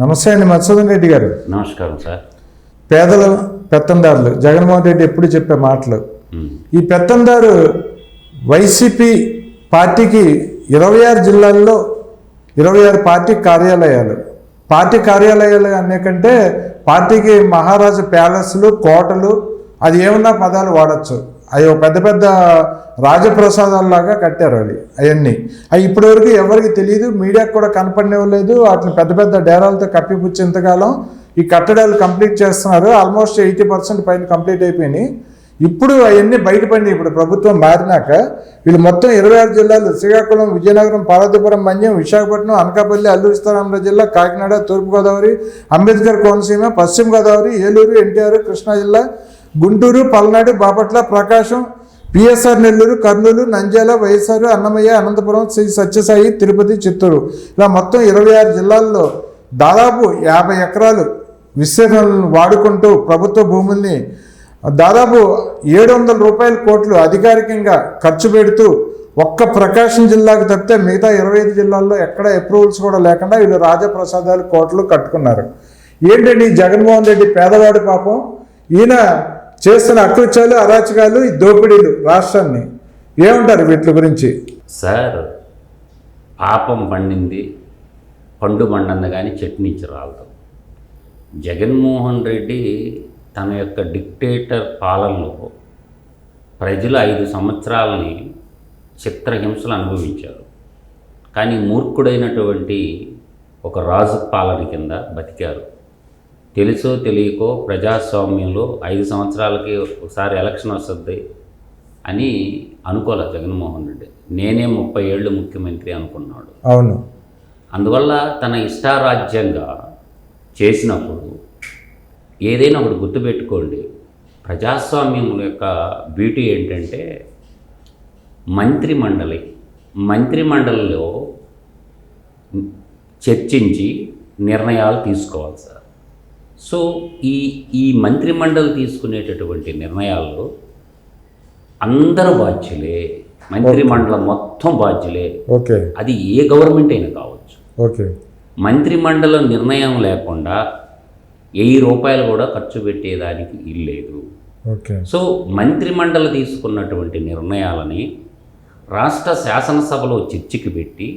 నమస్తే అండి మధుసూదన్ రెడ్డి గారు. నమస్కారం సార్. పేదల పెత్తందారులు జగన్మోహన్ రెడ్డి ఎప్పుడు చెప్పే మాటలు. ఈ పెత్తందారు వైసీపీ పార్టీకి ఇరవై ఆరు జిల్లాల్లో ఇరవై ఆరు పార్టీ కార్యాలయాలు. పార్టీ కార్యాలయాలు అనే కంటే పార్టీకి మహారాజు ప్యాలెస్లు కోటలు అది ఏమన్నా పదాలు వాడచ్చు. అవి పెద్ద పెద్ద రాజప్రసాదాల్లాగా కట్టారు అవి అవన్నీ. అవి ఇప్పటివరకు ఎవరికి తెలియదు మీడియాకు కూడా కనపడనివ్వలేదు వాటిని పెద్ద పెద్ద డేరాలతో కప్పిపుచ్చేంతకాలం ఈ కట్టడాలు కంప్లీట్ చేస్తున్నారు. ఆల్మోస్ట్ ఎయిటీ పర్సెంట్ పైన కంప్లీట్ అయిపోయినాయి. ఇప్పుడు అవన్నీ బయటపడినాయి. ఇప్పుడు ప్రభుత్వం మారినాక వీళ్ళు మొత్తం ఇరవై ఆరు జిల్లాలు శ్రీకాకుళం విజయనగరం పార్వతీపురం మన్యం విశాఖపట్నం అనకాపల్లి అల్లూరి సీతారామరాజు జిల్లా కాకినాడ తూర్పుగోదావరి అంబేద్కర్ కోనసీమ పశ్చిమ గోదావరి ఏలూరు ఎన్టీఆర్ కృష్ణా జిల్లా గుంటూరు పల్నాడు బాపట్ల ప్రకాశం పిఎస్ఆర్ నెల్లూరు కర్నూలు నంద్యాల వైఎస్ఆర్ అన్నమయ్య అనంతపురం శ్రీ సత్యసాయి తిరుపతి చిత్తూరు. ఇలా మొత్తం ఇరవై ఆరు జిల్లాల్లో దాదాపు యాభై ఎకరాలు విస్తీర్ణాలను వాడుకుంటూ ప్రభుత్వ భూముల్ని దాదాపు ఏడు వందల రూపాయల కోట్లు అధికారికంగా ఖర్చు పెడుతూ ఒక్క ప్రకాశం జిల్లాకు తప్పితే మిగతా ఇరవై ఐదు జిల్లాల్లో ఎక్కడ అప్రూవల్స్ కూడా లేకుండా వీళ్ళు రాజప్రసాదాలు కోట్లు కట్టుకున్నారు. ఏంటండి జగన్మోహన్ రెడ్డి పేదవాడి పాపం? ఈయన చేస్తున్న అకృత్యాలు అరాచకాలు ఈ దోపిడీలు రాష్ట్రాన్ని. ఏమంటారు వీటి గురించి? సార్ పాపం పండింది పండు పండంది కానీ చట్నీచి రాలదు. జగన్మోహన్ రెడ్డి తన యొక్క డిక్టేటర్ పాలనలో ప్రజలు ఐదు సంవత్సరాలని చిత్రహింసలు అనుభవించారు. కానీ మూర్ఖుడైనటువంటి ఒక రాజు పాలన కింద బతికారు. తెలుసో తెలియకో ప్రజాస్వామ్యంలో ఐదు సంవత్సరాలకి ఒకసారి ఎలక్షన్ వస్తుంది అని అనుకోలే జగన్మోహన్ రెడ్డి. నేనే ముప్పై ఏళ్ళు ముఖ్యమంత్రి అనుకున్నాడు. అవును. అందువల్ల తన ఇష్టారాజ్యంగా చేసినప్పుడు ఏదైనా ఒకటి గుర్తుపెట్టుకోండి. ప్రజాస్వామ్యం యొక్క బ్యూటీ ఏంటంటే మంత్రిమండలి మంత్రిమండలిలో చర్చించి నిర్ణయాలు తీసుకోవాలి సార్. సో ఈ ఈ మంత్రిమండలి తీసుకునేటటువంటి నిర్ణయాల్లో అందరూ బాధ్యులే మంత్రిమండలం మొత్తం బాధ్యులే. ఓకే. అది ఏ గవర్నమెంట్ అయినా కావచ్చు. ఓకే. మంత్రిమండలం నిర్ణయం లేకుండా వెయ్యి రూపాయలు కూడా ఖర్చు పెట్టేదానికి ఇల్లేదు ఓకే. సో మంత్రిమండలి తీసుకున్నటువంటి నిర్ణయాలని రాష్ట్ర శాసనసభలో చర్చకి పెట్టి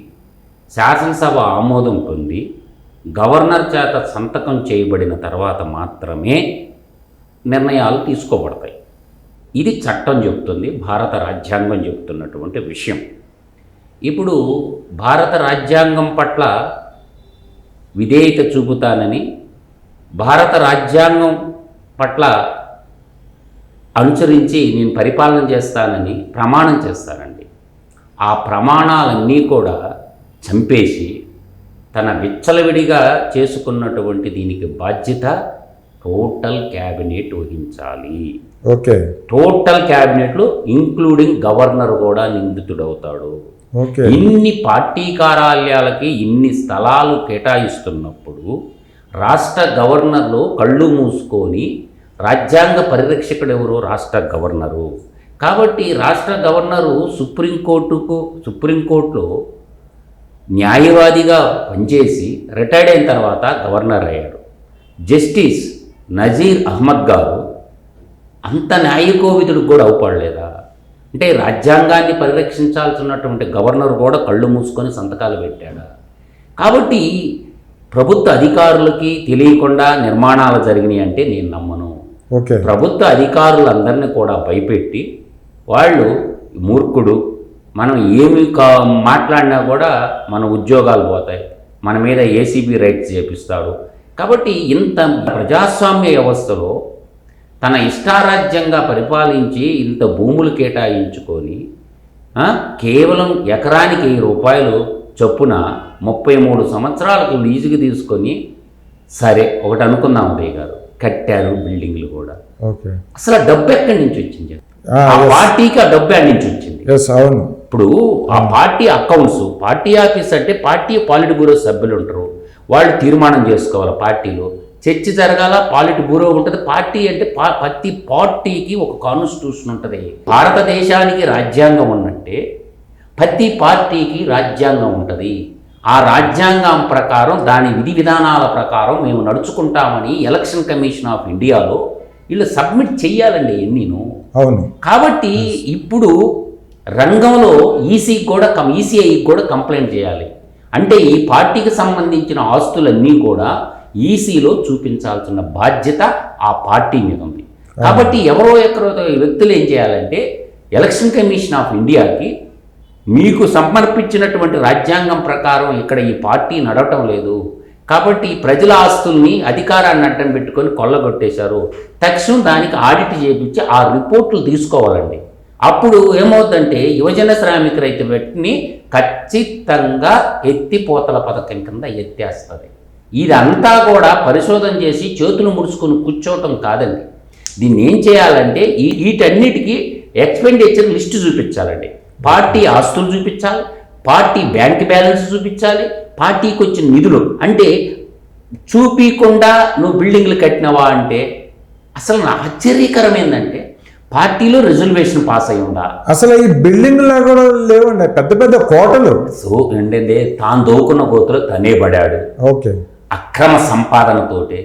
శాసనసభ ఆమోదం పొంది గవర్నర్ చేత సంతకం చేయబడిన తర్వాత మాత్రమే నిర్ణయాలు తీసుకోబడతాయి. ఇది చట్టం చెప్తుంది భారత రాజ్యాంగం చెప్తున్నటువంటి విషయం. ఇప్పుడు భారత రాజ్యాంగం పట్ల విధేయత చూపుతానని భారత రాజ్యాంగం పట్ల అనుసరించి నేను పరిపాలన చేస్తానని ప్రమాణం చేస్తానండి ఆ ప్రమాణాలన్నీ కూడా చంపేసి తన విచ్చలవిడిగా చేసుకున్నటువంటి దీనికి బాధ్యత టోటల్ క్యాబినెట్ వహించాలి. ఓకే. టోటల్ క్యాబినెట్లో ఇంక్లూడింగ్ గవర్నర్ కూడా నిందితుడవుతాడు. ఇన్ని పార్టీ కార్యాలయాలకి ఇన్ని స్థలాలు కేటాయిస్తున్నప్పుడు రాష్ట్ర గవర్నర్లు కళ్ళు మూసుకొని రాజ్యాంగ పరిరక్షకుడు ఎవరు రాష్ట్ర గవర్నరు. కాబట్టి రాష్ట్ర గవర్నరు సుప్రీంకోర్టుకు సుప్రీంకోర్టులో న్యాయవాదిగా పనిచేసి రిటైర్డ్ అయిన తర్వాత గవర్నర్ అయ్యారు జస్టిస్ నజీర్ అహ్మద్ గారు అంత న్యాయకోవిదుడికి కూడా అవపడలేదా? అంటే రాజ్యాంగాన్ని పరిరక్షించాల్సినటువంటి గవర్నర్ కూడా కళ్ళు మూసుకొని సంతకాలు పెట్టాడా? కాబట్టి ప్రభుత్వ అధికారులకి తెలియకుండా నిర్మాణాలు జరిగినాయి అంటే నేను నమ్మను. ప్రభుత్వ అధికారులందరినీ కూడా భయపెట్టి వాళ్ళు మూర్ఖుడు మనం ఏమి కా మాట్లాడినా కూడా మన ఉద్యోగాలు పోతాయి. మన మీద ఏసీబీ రైట్స్ చేపిస్తాడు. కాబట్టి ఇంత ప్రజాస్వామ్య వ్యవస్థలో తన ఇష్టారాజ్యంగా పరిపాలించి ఇంత భూములు కేటాయించుకొని కేవలం ఎకరానికి వెయ్యి రూపాయలు చొప్పున ముప్పై మూడు సంవత్సరాలకు లీజుకి తీసుకొని సరే ఒకటి అనుకుందాం ఉదయ్ గారు కట్టారు బిల్డింగ్లు కూడా. అసలు ఆ డబ్బు ఎక్కడి నుంచి వచ్చింది? ఆ. పార్టీకి ఆ డబ్బు ఎక్కడి నుంచి వచ్చింది? అవును. ఇప్పుడు ఆ పార్టీ అకౌంట్స్ పార్టీ ఆఫీస్ అంటే పార్టీ పాలిట్ బ్యూరో సభ్యులు ఉంటారు. వాళ్ళు తీర్మానం చేసుకోవాలి పార్టీలో? చర్చ జరగాల? పాలిట్ బ్యూరో ఉంటుంది. పార్టీ అంటే ప్రతి పార్టీకి ఒక కాన్స్టిట్యూషన్ ఉంటుంది. భారతదేశానికి రాజ్యాంగం ఉన్నట్టే ప్రతి పార్టీకి రాజ్యాంగం ఉంటుంది. ఆ రాజ్యాంగం ప్రకారం దాని విధి విధానాల ప్రకారం మేము నడుచుకుంటామని ఎలక్షన్ కమిషన్ ఆఫ్ ఇండియాలో వీళ్ళు సబ్మిట్ చెయ్యాలండి ఎన్నీను. అవును. కాబట్టి ఇప్పుడు రంగంలో ఈసీకి కూడా కం ఈసీఐకి కూడా కంప్లైంట్ చేయాలి. అంటే ఈ పార్టీకి సంబంధించిన ఆస్తులన్నీ కూడా ఈసీలో చూపించాల్సిన బాధ్యత ఆ పార్టీ మీద ఉంది. కాబట్టి ఎవరో ఎక్కడో వ్యక్తులు ఏం చేయాలంటే ఎలక్షన్ కమిషన్ ఆఫ్ ఇండియాకి మీకు సమర్పించినటువంటి రాజ్యాంగం ప్రకారం ఇక్కడ ఈ పార్టీ నడవటం లేదు. కాబట్టి ప్రజల ఆస్తుల్ని అధికారాన్ని అడ్డం పెట్టుకొని కొల్లగొట్టేశారు. తక్షణం దానికి ఆడిట్ చేయించి ఆ రిపోర్ట్లు తీసుకోవాలండి. అప్పుడు ఏమవుతుందంటే యువజన శ్రామిక రైతు వెట్ని ఖచ్చితంగా ఎత్తిపోతల పథకం కింద ఎత్తేస్తుంది. ఇదంతా కూడా పరిశోధన చేసి చేతులు ముడుచుకొని కూర్చోవటం కాదండి. దీన్ని ఏం చేయాలంటే ఈ వీటన్నిటికీ ఎక్స్పెండిచర్ లిస్టు చూపించాలండి. పార్టీ ఆస్తులు చూపించాలి పార్టీ బ్యాంక్ బ్యాలెన్స్ చూపించాలి పార్టీకి వచ్చిన నిధులు. అంటే చూపించకుండా నువ్వు బిల్డింగ్లు కట్టినవా అంటే అసలు నా ఆశ్చర్యకరం ఏంటంటే పార్టీలో రిజర్వేషన్ పాస్ అయి ఉందా అసలు ఈ బిల్డింగ్లో కూడా లేవండి పెద్ద పెద్ద కోటలు. సో ఏంటంటే తాను దోకున్న గోతులో తనే పడాడు. ఓకే. అక్రమ సంపాదనతోటి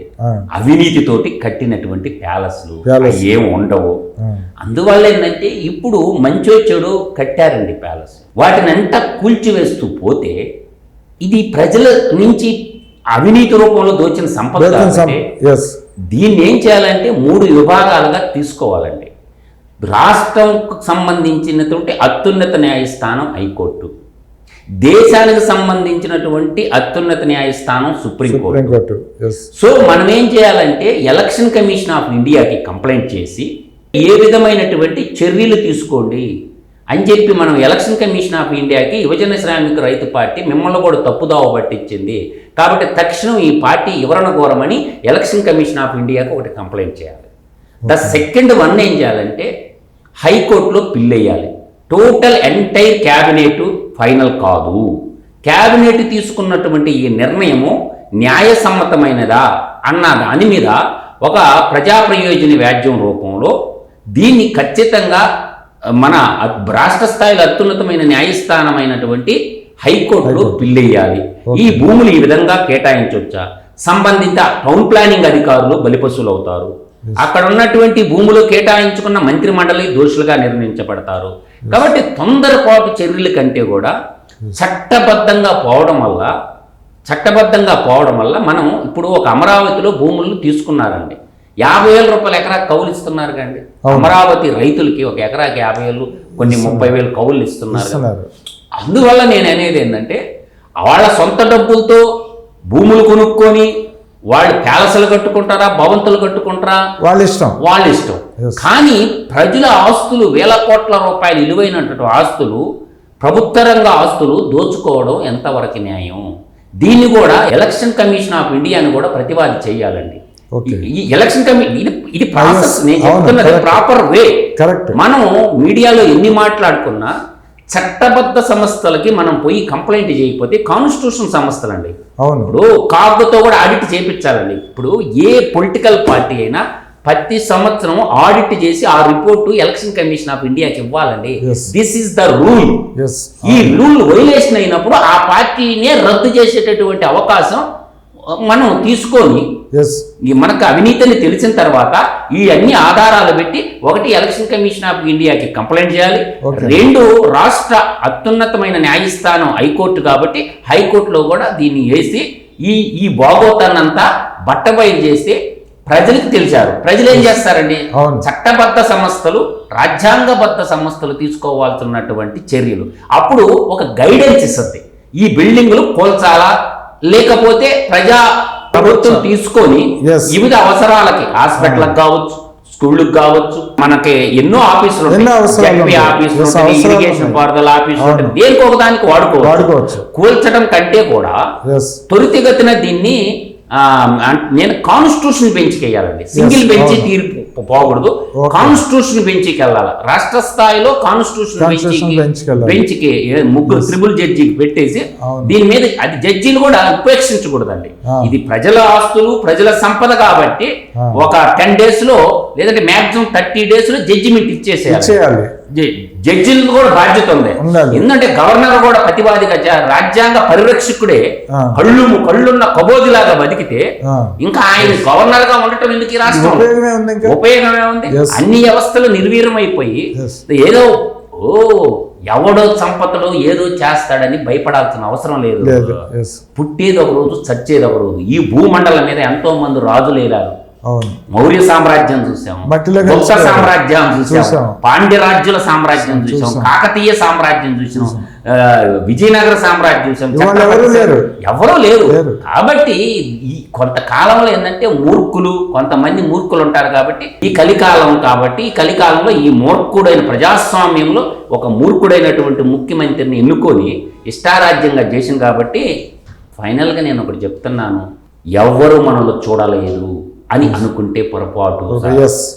అవినీతితోటి కట్టినటువంటి ప్యాలెస్లు ఏం ఉండవు. అందువల్ల ఏంటంటే ఇప్పుడు మంచో చెడు కట్టారండి ప్యాలెస్. వాటిని అంతా కూల్చివేస్తూ పోతే ఇది ప్రజల నుంచి అవినీతి రూపంలో దోచిన సంపద. దీన్ని ఏం చేయాలంటే మూడు విభాగాలుగా తీసుకోవాలండి. రాష్ట్రంకు సంబంధించినటువంటి అత్యున్నత న్యాయస్థానం హైకోర్టు. దేశానికి సంబంధించినటువంటి అత్యున్నత న్యాయస్థానం సుప్రీంకోర్టు. సో మనం ఏం చేయాలంటే ఎలక్షన్ కమిషన్ ఆఫ్ ఇండియాకి కంప్లైంట్ చేసి ఏ విధమైనటువంటి చర్యలు తీసుకోండి అని చెప్పి మనం ఎలక్షన్ కమిషన్ ఆఫ్ ఇండియాకి యువజన శ్రామిక రైతు పార్టీ మిమ్మల్ని కూడా తప్పుదావ పట్టించింది. కాబట్టి తక్షణం ఈ పార్టీ వివరణ కోరమని ఎలక్షన్ కమిషన్ ఆఫ్ ఇండియాకి ఒకటి కంప్లైంట్ చేయాలి. ద సెకండ్ వన్ ఏం చేయాలంటే హైకోర్టులో పిల్ వేయాలి టోటల్ ఎంటైర్ క్యాబినెట్ ఫైనల్ కాదు. క్యాబినెట్ తీసుకున్నటువంటి ఈ నిర్ణయము న్యాయసమ్మతమైనదా అన్న దాని మీద ఒక ప్రజా ప్రయోజన వ్యాజ్యం రూపంలో దీన్ని ఖచ్చితంగా మన రాష్ట్ర స్థాయిలో అత్యున్నతమైన న్యాయస్థానమైనటువంటి హైకోర్టులో బిల్ వేయాలి ఈ భూములు ఈ విధంగా కేటాయించవచ్చా సంబంధిత టౌన్ ప్లానింగ్ అధికారులు బలిపశువులు అవుతారు అక్కడ ఉన్నటువంటి భూములు కేటాయించుకున్న మంత్రి మండలి దోషులుగా నిర్ణయించబడతారు. కాబట్టి తొందరపాటు చర్యల కంటే కూడా చట్టబద్ధంగా పోవడం వల్ల చట్టబద్ధంగా పోవడం వల్ల మనం ఇప్పుడు ఒక అమరావతిలో భూములను తీసుకున్నారండి. యాభై వేల రూపాయలు ఎకరా కౌలు ఇస్తున్నారు కండి. అమరావతి రైతులకి ఒక ఎకరాకి యాభై వేలు కొన్ని ముప్పై వేలు కౌలు ఇస్తున్నారు అందువల్ల నేను అనేది ఏంటంటే వాళ్ళ సొంత డబ్బులతో భూములు కొనుక్కొని వాళ్ళు ప్యాలెస్లు కట్టుకుంటారా భవంతులు కట్టుకుంటారా? వాళ్ళ ఇష్టం. వాళ్ళ ఇష్టం. కానీ ప్రజల ఆస్తులు వేల కోట్ల రూపాయలు విలువైనటువంటి ఆస్తులు ప్రభుత్వ రంగ ఆస్తులు దోచుకోవడం ఎంతవరకు న్యాయం? దీన్ని కూడా ఎలక్షన్ కమిషన్ ఆఫ్ ఇండియాని కూడా ప్రతివాది చేయాలండి. ఈ- ఎలక్షన్ కమిషన్ ఇది ఇది ప్రాసెస్. నేను చెప్తున్నది. Proper way. కరెక్ట్ మనం మీడియాలో ఎన్ని మాట్లాడుకున్నా చట్టబద్ధ సంస్థలకి మనం పోయి కంప్లైంట్ చేయకపోతే కాన్స్టిట్యూషన్ సంస్థలండి. అవును. ఇప్పుడు కాగ్తో కూడా ఆడిట్ చేయించాలండి ఇప్పుడు ఏ పొలిటికల్ పార్టీ అయినా ప్రతి సంవత్సరం ఆడిట్ చేసి ఆ రిపోర్టు ఎలక్షన్ కమిషన్ ఆఫ్ ఇండియాకి ఇవ్వాలండి. దిస్ ఇస్ ద రూల్ ఈ రూల్ వైలేషన్ అయినప్పుడు ఆ పార్టీనే రద్దు చేసేటటువంటి అవకాశం మనం తీసుకొని మనకు అవినీతిని తెలిసిన తర్వాత ఈ అన్ని ఆధారాలు పెట్టి ఒకటి ఎలక్షన్ కమిషన్ ఆఫ్ ఇండియాకి కంప్లైంట్ చేయాలి. రెండు రాష్ట్ర అత్యున్నతమైన న్యాయస్థానం హైకోర్టు కాబట్టి హైకోర్టులో కూడా దీన్ని వేసి ఈ ఈ బాగోతాన్నంతా బట్టబయలు చేస్తే ప్రజలకు తెలిసారు. ప్రజలు ఏం చేస్తారండి. చట్టబద్ధ సంస్థలు రాజ్యాంగబద్ధ సంస్థలు తీసుకోవాల్సినటువంటి చర్యలు. అప్పుడు ఒక గైడెన్స్ ఇస్తుంది. ఈ బిల్డింగులు కోల్చాలా? లేకపోతే ప్రజా ప్రభుత్వం తీసుకొని. వివిధ అవసరాలకి హాస్పిటల్కి కావచ్చు స్కూళ్ళకి కావచ్చు మనకి ఎన్నో ఆఫీసులు ఇరిగేషన్. పారుదల ఆఫీసులు. ఉంటాయి. దేనికి ఒకదానికి వాడుకోవచ్చు కూల్చడం కంటే కూడా త్వరితగతిన దీన్ని నేను కాన్స్టిట్యూషన్ బెంచ్కి వేయాలండి సింగిల్ బెంచ్. తీర్పు పోకూడదు. కాన్స్టిట్యూషన్ బెంచ్కి వెళ్ళాలి రాష్ట్ర స్థాయిలో కాన్స్టిట్యూషన్. బెంచ్కి ముగ్గురు త్రిబుల్ జడ్జికి పెట్టేసి. దీని మీద అది జడ్జీలు కూడా ఉపేక్షించకూడదండి. ఇది ప్రజల ఆస్తులు ప్రజల సంపద కాబట్టి. ఒక టెన్ డేస్లో లేదంటే మాక్సిమం థర్టీ డేస్లో జడ్జిమెంట్ ఇచ్చేసేయాలి జడ్జిలకు కూడా బాధ్యత ఉంది. ఎందుకంటే గవర్నర్ కూడా ప్రతివాదిగా జ- రాజ్యాంగ పరిరక్షకుడే. కళ్ళు కళ్ళున్న కబోదిలాగా బతికితే ఆ. ఇంకా ఆయన గవర్నర్గా ఉండటం ఎందుకు ఈ రాష్ట్రం? ఉపయోగమే ఉంది. అన్ని వ్యవస్థలు నిర్వీర్యమైపోయి. ఏదో ఓ ఎవడో సంపదలో ఏదో చేస్తాడని భయపడాల్సిన అవసరం లేదు. పుట్టేది ఒక రోజు చచ్చేది ఒక రోజు. ఈ భూమండలం మీద ఎంతో మంది రాజులు ఏలారు. అవును మౌర్య సామ్రాజ్యం చూసాం గుప్త. సామ్రాజ్యం చూసాం చూసాం. పాండ్య రాజ్యుల సామ్రాజ్యం చూసాం. కాకతీయ సామ్రాజ్యం చూసాం విజయనగర సామ్రాజ్యం చూసాం ఎవరు లేరు. కాబట్టి ఈ కొంతకాలంలో ఏంటంటే మూర్ఖులు కొంతమంది మూర్ఖులు ఉంటారు కాబట్టి ఈ కలికాలం కాబట్టి ఈ కలికాలంలో ఈ మూర్ఖుడైన ప్రజాస్వామ్యంలో ఒక మూర్ఖుడైనటువంటి ముఖ్యమంత్రిని ఎన్నుకొని ఇష్టారాజ్యంగా చేసింది కాబట్టి ఫైనల్గా నేను ఒకటి చెప్తున్నాను. ఎవ్వరు మనలో చూడలేదు. అని అనుకుంటే పొరపాటు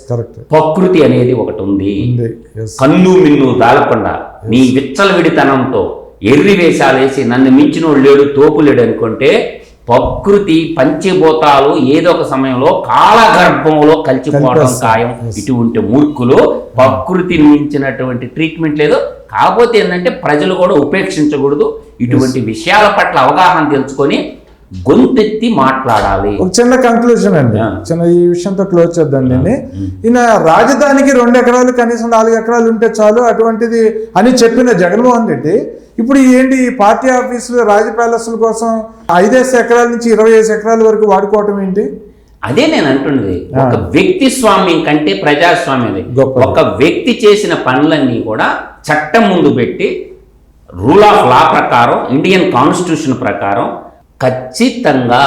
కరెక్ట్ ప్రకృతి అనేది ఒకటి ఉంది. కన్ను మిన్ను దాలకుండా. నీ విచ్చలవిడితనంతో ఎర్రి వేషాలేసి నన్ను మించినోడు లేడు తోపు లేడు అనుకుంటే ప్రకృతి పంచభూతాలు ఏదో ఒక సమయంలో కాలగర్భంలో కలిసిపోవడం. ఖాయం. ఇటువంటి మూర్ఖులు. ప్రకృతిని మించినటువంటి ట్రీట్మెంట్ లేదు. కాకపోతే ఏంటంటే ప్రజలు కూడా ఉపేక్షించకూడదు. ఇటువంటి విషయాల పట్ల అవగాహన తెలుసుకొని గొంతెత్తి మాట్లాడాలి. ఒక చిన్న కంక్లూజన్ అండి. చిన్న ఈ విషయంతో క్లోజ్ చేద్దాం దీన్ని. ఈయన రాజధానికి రెండు ఎకరాలు కనీసం నాలుగు ఎకరాలు ఉంటే చాలు అటువంటిది అని చెప్పిన జగన్మోహన్ రెడ్డి ఇప్పుడు ఏంటి ఈ పార్టీ ఆఫీసులు రాజ ప్యాలెస్ల కోసం ఐదేసి ఎకరాల నుంచి ఇరవై ఐదు ఎకరాల వరకు వాడుకోవటం ఏంటి? అదే నేను అంటున్నది ఒక వ్యక్తి స్వామ్యం కంటే ప్రజాస్వామ్యం. ఒక వ్యక్తి చేసిన పనులన్నీ కూడా చట్టం ముందు పెట్టి రూల్ ఆఫ్ లా ప్రకారం ఇండియన్ కాన్స్టిట్యూషన్ ప్రకారం ఖచ్చితంగా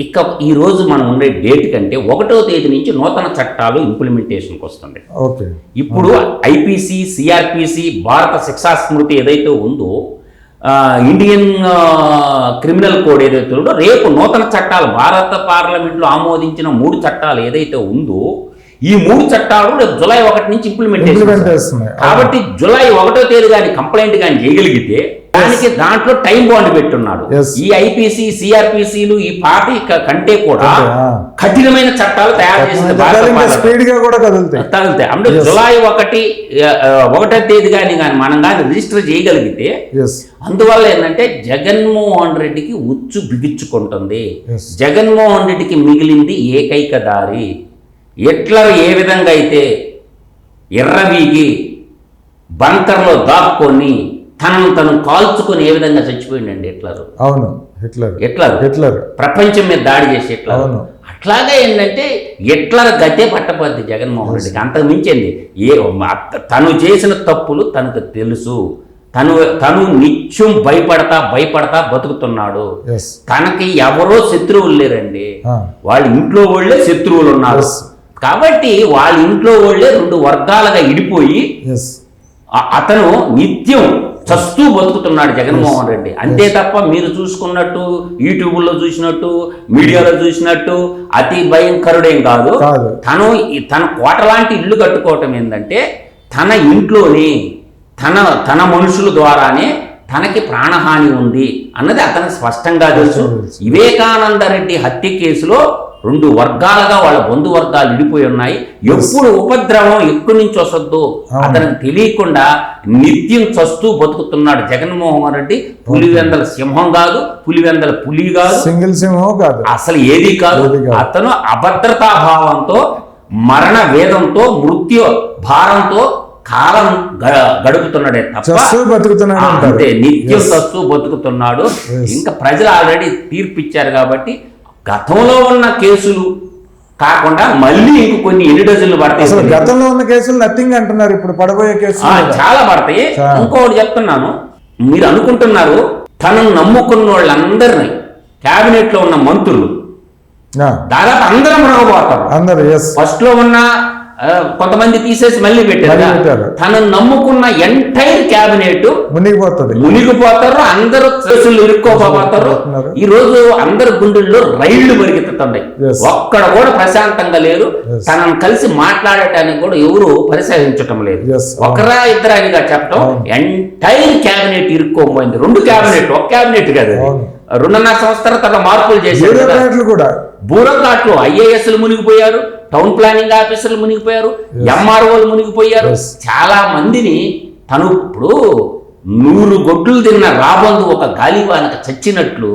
ఇక ఈ రోజు మనం ఉండే డేట్ కంటే ఒకటో తేదీ నుంచి నూతన చట్టాలు ఇంప్లిమెంటేషన్కి వస్తుంది. ఓకే. ఇప్పుడు ఐపీసీ సిఆర్పిసి భారత శిక్షా స్మృతి ఏదైతే ఉందో ఇండియన్ క్రిమినల్ కోడ్ ఏదైతే ఉందో రేపు నూతన చట్టాలు భారత పార్లమెంట్లో ఆమోదించిన మూడు చట్టాలు ఏదైతే ఉందో ఈ మూడు చట్టాలు రేపు జులై ఒకటి నుంచి ఇంప్లిమెంట్ కాబట్టి జులై ఒకటో తేదీ కానీ కంప్లైంట్ కానీ చేయగలిగితే దానికి దాంట్లో టైం బాండ్ పెట్టున్నాడు. ఈ ఐపీసీ సిఆర్పిసిలు ఈ పార్టీ కంటే కూడా. కఠినమైన చట్టాలు తయారు చేసింది తగులుతాయి అంటే. జులై ఒకటి ఒకటో తేదీ కానీ కానీ మనం కానీ రిజిస్టర్ చేయగలిగితే అందువల్ల ఏంటంటే జగన్మోహన్ రెడ్డికి ఉచ్చు బిగించుకుంటుంది Yes. జగన్మోహన్ రెడ్డికి మిగిలింది ఏకైక దారి. ఎట్లా ఏ విధంగా అయితే ఎర్రవీగి బంకర్లో దాక్కొని తనను తను కాల్చుకొని ఏ విధంగా చచ్చిపోయిండండి ఎట్లరు అవును హిట్లర్. ఎట్లరు హిట్లర్. ప్రపంచం మీద దాడి చేసి ఎట్లా అవును. అట్లాగే ఏంటంటే ఎట్లా గతే పట్టబద్ది జగన్మోహన్ రెడ్డికి. అంతకు మించింది. ఏ తను చేసిన తప్పులు తనకు తెలుసు. తను తను నిత్యం భయపడతా భయపడతా బతుకుతున్నాడు. తనకి ఎవరో శత్రువులు లేరండి. వాళ్ళ ఇంట్లో వాళ్ళే శత్రువులు ఉన్నారు. కాబట్టి వాళ్ళ ఇంట్లో వాళ్ళే రెండు వర్గాలుగా ఇడిపోయి అతను నిత్యం చస్తూ బతుకుతున్నాడు జగన్మోహన్ రెడ్డి. అంతే తప్ప మీరు చూసుకున్నట్టు యూట్యూబ్లో చూసినట్టు మీడియాలో చూసినట్టు అతి భయంకరుడేం కాదు. కాదు. తను తన కోట లాంటి ఇల్లు కట్టుకోవటం ఏంటంటే తన ఇంట్లోనే తన తన మనుషుల ద్వారానే తనకి ప్రాణహాని ఉంది అన్నది అతనికి స్పష్టంగా తెలుసు. వివేకానంద రెడ్డి హత్య కేసులో రెండు వర్గాలుగా వాళ్ళ బంధు వర్గాలు విడిపోయి ఉన్నాయి ఎప్పుడు ఉపద్రవం ఎక్కడి నుంచి వసద్దు. అతనికి తెలియకుండా నిత్యం చస్తూ బతుకుతున్నాడు జగన్మోహన్ రెడ్డి పులివెందల సింహం కాదు పులివెందల పులి కాదు సింగిల్ సింహం కాదు అసలు ఏది కాదు ఏది కాదు. అతను అభద్రతాభావంతో మరణ వేదంతో మృత్యు భారంతో కాలం గడుపుతున్నాడే బతుకుతున్నాడు అంతే నిత్యం. చస్తూ బతుకుతున్నాడు. ఇంకా ప్రజలు ఆల్రెడీ తీర్పు ఇచ్చారు కాబట్టి గతంలో ఉన్న కేసులు కాకుండా మళ్ళీ ఇంక కొన్ని ఎన్ని డజన్లు అసలు పడతాయి గతంలో ఉన్న కేసులు నథింగ్ అంటున్నారు. ఇప్పుడు పడబోయే కేసులు. చాలా పడతాయి. చాలా. ఇంకొకటి చెప్తున్నాను. మీరు అనుకుంటున్నారు తనను నమ్ముకున్న వాళ్ళందరినీ క్యాబినెట్లో ఉన్న మంత్రులు దాదాపు అందరం ఎస్ ఫస్ట్లో ఉన్న కొంతమంది తీసేసి మళ్ళీ పెట్టారు. తనను నమ్ముకున్న ఎంటైర్ క్యాబినెట్ మునిగిపోతుంది మునిగిపోతారు అందరూ ఇరుక్కోపోతారు. ఈ రోజు అందరి గుండెల్లో రైళ్ళు పరిగెత్తుతున్నాయి. ఒక్కడ కూడా ప్రశాంతంగా లేరు. తనను కలిసి మాట్లాడటానికి కూడా ఎవరు పరిశీలించటం లేదు. ఒకరా ఇద్దరానిగా చెప్పడం. ఎంటైర్ క్యాబినెట్ ఇరుక్కోపోయింది రెండు క్యాబినెట్ ఒక క్యాబినెట్ కాదు. రెండున్నర సంవత్సరాల తర్వాత మార్పులు చేశారు కూడా. బ్యూరోక్రాట్లు ఐఏఎస్లు మునిగిపోయారు టౌన్ ప్లానింగ్ ఆఫీసర్లు మునిగిపోయారు ఎంఆర్ఓలు మునిగిపోయారు. చాలా మందిని తను ఇప్పుడు నూరు గొడ్లు తిన్న రాబందు ఒక గాలివానక చచ్చినట్లు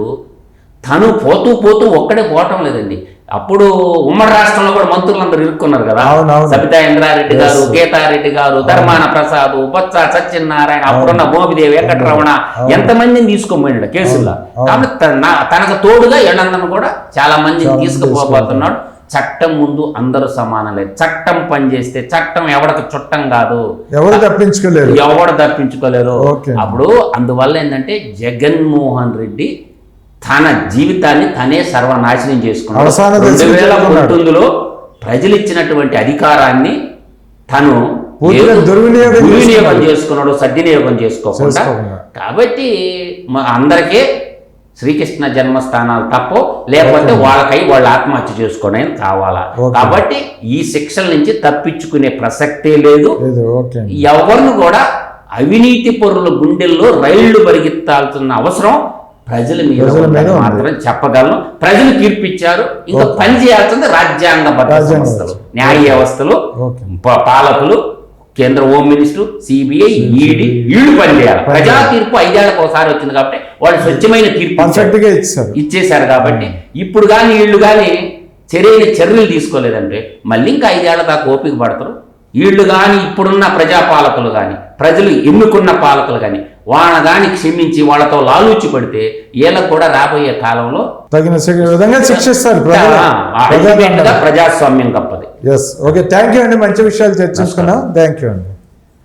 తను పోతూ పోతూ ఒక్కడే పోవటం లేదండి. అప్పుడు ఉమ్మడి రాష్ట్రంలో కూడా మంత్రులందరూ ఇరుక్కున్నారు కదా. సబితా ఇంద్రారెడ్డి. గారు గీతారెడ్డి గారు ధర్మాన ప్రసాద్ బొత్స సత్యనారాయణ అప్పుడున్న మోపిదేవి వెంకటరమణ. ఎంతమందిని తీసుకుపోయినాడు కేసుల్లో. కాబట్టి తన- తనకు తోడుగా ఎళ్ళందను కూడా చాలా మందిని తీసుకుపోతున్నాడు చట్టం ముందు అందరూ సమానలే చట్టం పనిచేస్తే చట్టం ఎవరికి చుట్టం కాదు. ఎవరు తప్పించుకోలేరు ఎవడు తప్పించుకోలేరు. అప్పుడు అందువల్ల ఏంటంటే జగన్మోహన్ రెడ్డి తన జీవితాన్ని తనే సర్వనాశనం చేసుకున్నాడు రెండు వేల. పంతొమ్మిదిలో ప్రజలు ఇచ్చినటువంటి అధికారాన్ని తను దుర్వినియోగం చేసుకున్నాడు. సద్వినియోగం చేసుకోకుండా. కాబట్టి మ- అందరికీ శ్రీకృష్ణ జన్మస్థానాలు తప్ప లేకపోతే వాళ్ళకై వాళ్ళు ఆత్మహత్య చేసుకోవడం కావాలా. కాబట్టి ఈ శిక్షల నుంచి తప్పించుకునే ప్రసక్తే లేదు ఎవరిని కూడా అవినీతి పరుల గుండెల్లో రైళ్ళు పరిగెత్తాల్సిన అవసరం ప్రజల మీద. మాత్రం చెప్పగలను. ప్రజలు తీర్పిచ్చారు. ఇంకా. పని చేయాల్సింది రాజ్యాంగబద్ధ రాజ్యాంగ సంస్థలు. న్యాయ వ్యవస్థలు పాలకులు కేంద్ర హోం మినిస్టర్ సిబిఐ ఈడీ వీళ్ళు పనిచేయాలి పని ప్రజా. తీర్పు ఐదేళ్ళకు ఒకసారి వచ్చింది కాబట్టి వాళ్ళు స్వచ్ఛమైన తీర్పు ఇచ్చేశారు కాబట్టి ఇప్పుడు కానీ వీళ్ళు కానీ చర్యలు చర్యలు తీసుకోలేదంటే మళ్ళీ ఇంకా ఐదేళ్ళ దాకా ఓపిక పడతారు. వీళ్ళు కానీ ఇప్పుడున్న ప్రజాపాలకులు కానీ ప్రజలు ఎన్నుకున్న పాలకులు కానీ వాళ్ళ కానీ క్షమించి వాళ్ళతో లాలూచి పడితే వీళ్ళకు కూడా రాబోయే కాలంలో తగిన విధంగా శిక్షిస్తారు ప్రజాస్వామ్యం గొప్పది ఓకే థ్యాంక్ యూ అండి. మంచి విషయాలు చర్చించుకున్నాం. థ్యాంక్ యూ అండి.